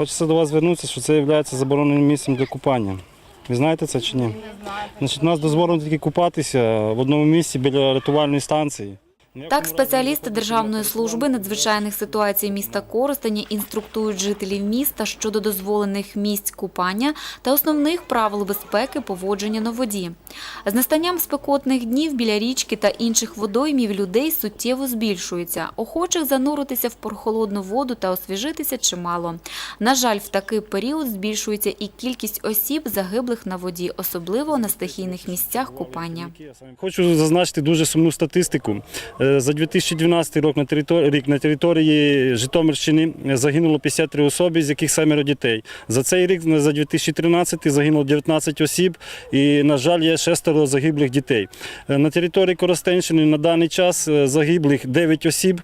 Хочеться до вас звернутися, що це є забороненим місцем для купання. Ви знаєте це чи ні? Не знаю. Значить, у нас дозволено тільки купатися в одному місці біля рятувальної станції. Так, спеціалісти Державної служби надзвичайних ситуацій міста Коростеня інструктують жителів міста щодо дозволених місць купання та основних правил безпеки поводження на воді. З настанням спекотних днів біля річки та інших водоймів людей суттєво збільшується. Охочих зануритися в прохолодну воду та освіжитися чимало. На жаль, в такий період збільшується і кількість осіб, загиблих на воді, особливо на стихійних місцях купання. Хочу зазначити дуже сумну статистику. Е, За 2012 рік на території, рік на території Житомирщини загинуло 53 особи, з яких семеро дітей. За цей рік, за 2013, загинуло 19 осіб і, на жаль, є шестеро загиблих дітей. Е, На території Коростенщини на даний час е, загиблих 9 осіб.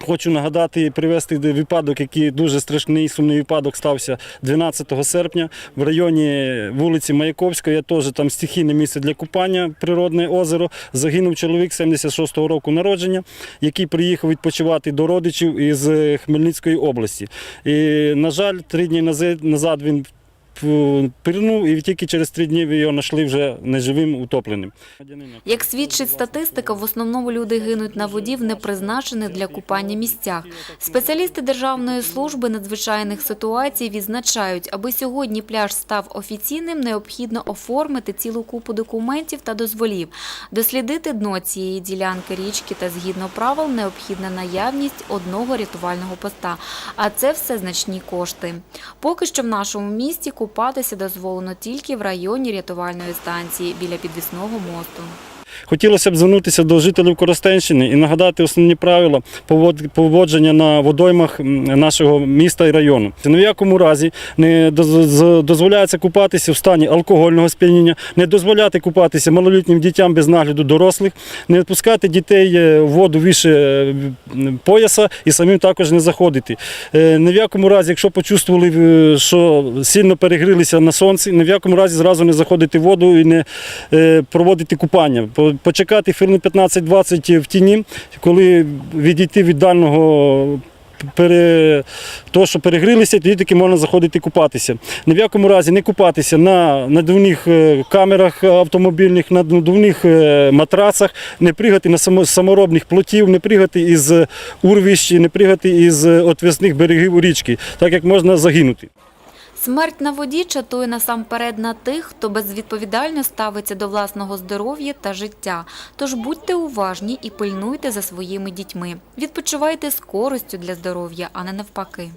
Хочу нагадати і привести до випадок, який дуже страшний сумний випадок стався 12 серпня в районі вулиці Маяковської. Теж там стихійне місце для купання, природне озеро. Загинув чоловік 76-го року народження, який приїхав відпочивати до родичів із Хмельницької області. І, на жаль, три дні назад він п- пірнув, і тільки через три дні його знайшли вже неживим утопленим. Як свідчить статистика, в основному люди гинуть на воді в непризначених для купання місцях. Спеціалісти Державної служби надзвичайних ситуацій відзначають, аби сьогодні пляж став офіційним, необхідно оформити цілу купу документів та дозволів, дослідити дно цієї ділянки річки та згідно правил необхідна наявність одного рятувального поста. А це все значні кошти. Поки що в нашому місті купатися дозволено тільки в районі рятувальної станції біля підвісного мосту. Хотілося б звернутися до жителів Коростенщини і нагадати основні правила поводження на водоймах нашого міста і району. Ні в якому разі не дозволяється купатися в стані алкогольного сп'яніння, не дозволяти купатися малолітнім дітям без нагляду дорослих, не пускати дітей е, в воду вище е, пояса і самим також не заходити. Е, Ні в якому разі, якщо почувствували, що сильно перегрілися на сонці, ні в якому разі зразу не заходити в воду і не проводити купання. По- Почекати хвилин 15-20 в тіні, коли відійти від дальнього пере... того, що перегрілися, тоді таки можна заходити купатися. Ні в якому разі не купатися на надувних е, камерах автомобільних, на надувних е, матрацах, не пригати на саморобних плотів, не пригати із урвищ, не пригати із отвісних берегів річки, так як можна загинути. Смерть на воді чатує насамперед на тих, хто безвідповідально ставиться до власного здоров'я та життя. Тож будьте уважні і пильнуйте за своїми дітьми. Відпочивайте з користю для здоров'я, а не навпаки.